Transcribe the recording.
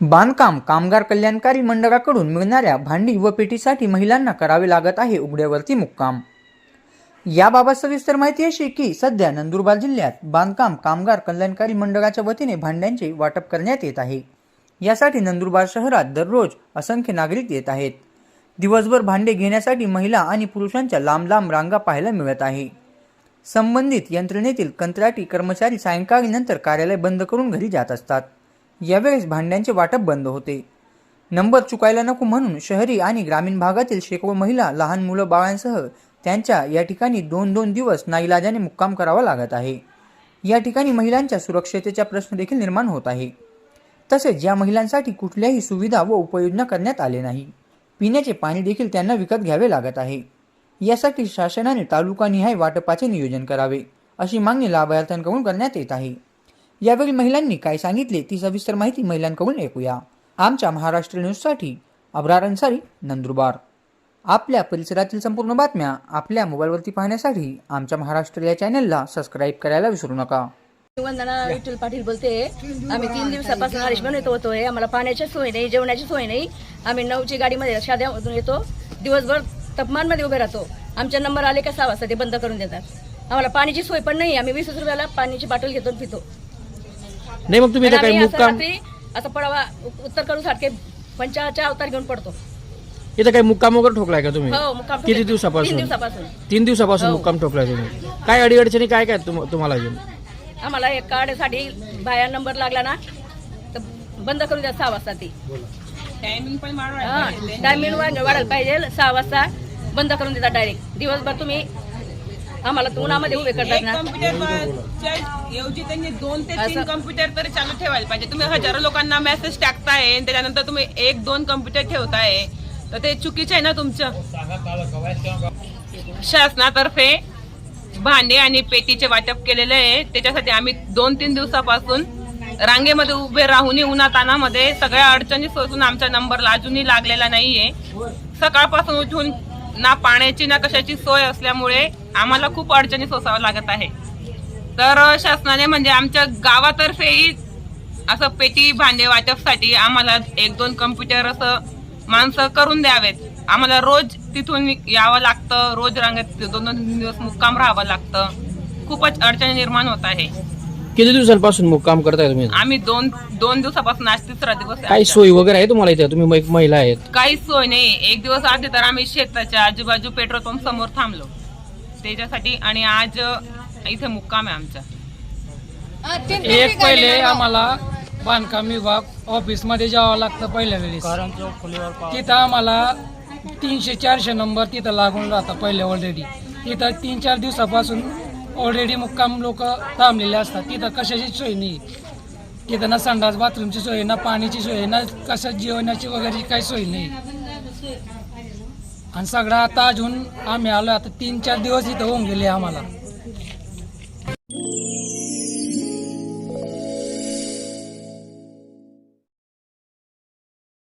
बांधकाम कामगार कल्याणकारी मंडळाकडून मिळणाऱ्या भांडी व पेटीसाठी महिलांना करावे लागत आहे उघड्यावरती मुक्काम. याबाबत सविस्तर माहिती अशी की सध्या नंदुरबार जिल्ह्यात बांधकाम कामगार कल्याणकारी मंडळाच्या वतीने भांड्यांचे वाटप करण्यात येत आहे. यासाठी नंदुरबार शहरात दररोज असंख्य नागरिक येत आहेत. दिवसभर भांडे घेण्यासाठी महिला आणि पुरुषांच्या लांब लांब रांगा पाहायला मिळत आहे. संबंधित यंत्रणेतील कंत्राटी कर्मचारी सायंकाळीनंतर कार्यालय बंद करून घरी जात असतात. यावेळेस भांड्यांचे वाटप बंद होते. नंबर चुकायला नको म्हणून शहरी आणि ग्रामीण भागातील शेकडो महिला लहान मुलं बाळांसह त्यांच्या या ठिकाणी दोन दोन दिवस नाईलाजाने मुक्काम करावा लागत आहे. या ठिकाणी महिलांच्या सुरक्षतेचा प्रश्न देखील निर्माण होत आहे. तसेच या महिलांसाठी कुठल्याही सुविधा व उपाययोजना करण्यात आले नाही. पिण्याचे पाणी देखील त्यांना विकत घ्यावे लागत आहे. यासाठी शासनाने तालुकानिहाय वाटपाचे नियोजन करावे अशी मागणी लाभार्थ्यांकडून करण्यात येत आहे. यावेळी महिलांनी काय सांगितले ती सविस्तर माहिती महिलांकडून ऐकूया. आमच्या महाराष्ट्र न्यूजसाठी अब्रार अन्सारी नंदुरबार. आपल्या परिसरातील संपूर्ण बातम्या आपल्या मोबाईलवरती पाहण्यासाठी आमच्या महाराष्ट्र या चॅनलला सबस्क्राईब करायला विसरू नका. वंदना विठ्ठल पाटील बोलते आम्ही तीन दिवसापासून आयुष्यमान येतो होतोय आम्हाला पाण्याची सोय नाही जेवणाची सोय नाही. आम्ही नऊची गाडीमध्ये शाद्यामधून येतो. दिवसभर तापमानमध्ये उभे राहतो. आमचे नंबर आले का सहा वाजता ते बंद करून देतात. आम्हाला पाण्याची सोय पण नाही आम्ही वीस रुपयाला पाण्याची बाटल घेतो आणि पितो. नाही मग तुम्ही आणि इथं काही आम्ही असं मुक्काम रात्री असं पडावा उत्तर करून सारखे पंचाच्या अवतार घेऊन पडतो. इथं काही मुक्काम वगैरे ठोकलाय का तुम्ही? हो मुक्काम किती तीन दिवसापासून. दिवसापासून तीन दिवसापासून हो. मुक्काम ठोकलाय तुम्ही. काय अडीअडचणी काय काय तुम- तुम्हाला अजून? आम्हाला हे कार्डसाठी बाया नंबर लागला ना तर बंद करून द्या सहा वाजता ती. टायमिंग वाढायला पाहिजे. सहा वाजता बंद करून देतात डायरेक्ट दिवसभर तुम्ही आम्हाला उन्हामध्ये उभे करतात ना. ऐवजी त्यांनी दोन ते तीन कम्प्युटर तरी चालू ठेवायला पाहिजे. तुम्ही हजारो लोकांना मेसेज टाकताय आणि त्याच्यानंतर तुम्ही एक दोन कम्प्युटर ठेवताय. तर ते चुकीचं आहे ना तुमचं? शासनातर्फे भांडे आणि पेटीचे वाटप केलेले आहे. त्याच्यासाठी आम्ही दोन तीन दिवसापासून रांगेमध्ये उभे राहून उन्हा तानामध्ये सगळ्या अडचणी सोसून आमच्या नंबरला अजूनही लागलेला नाहीये. सकाळपासून उठून ना पाण्याची ना कशाची सोय असल्यामुळे आम्हाला खूप अडचणी सोसाव्या लागत आहे. तर शासनाने म्हणजे आमच्या गावातर्फेही असं पेटी भांडे वाटपसाठी आम्हाला एक दोन कम्प्युटर असं माणसं करून द्यावेत. आम्हाला रोज तिथून यावं लागतं रोज रांगेत दोन दोन दिवस मुक्काम राहावं लागतं. खूपच अडचणी निर्माण होत आहे. किती दिवसांपासून मुक्काम करताय तुम्ही? आम्ही दोन दोन दिवसापासून आज तिसरा दिवस आहे काही आमचा. सोयी वगैरे आहे तुम्हाला इथे? तुम्ही एक महिला आहेत. काहीच सोय नाही. एक दिवस आधी तर आम्ही शेताच्या आजूबाजू पेट्रोल पंप समोर थांबलो. त्याच्यासाठी आणि आज अ, इथे मुक्काम आहे आमचा. एक पहिले आम्हाला बांधकाम विभाग ऑफिसमध्ये जावं लागतं पहिल्या वेळेस. तिथं आम्हाला तीनशे चारशे नंबर तिथं लागून राहतं पहिले ऑलरेडी तिथं तीन चार दिवसापासून ऑलरेडी मुक्काम लोक थांबलेले असतात. तिथं कशाची सोय नाही. तिथं ना संडास बाथरूमची सोय ना पाण्याची सोय ना कशा जेवणाची वगैरे काही सोय नाही. आणि सगळं आता अजून आम्ही आलो आता तीन चार दिवस इथं होऊन गेले आम्हाला.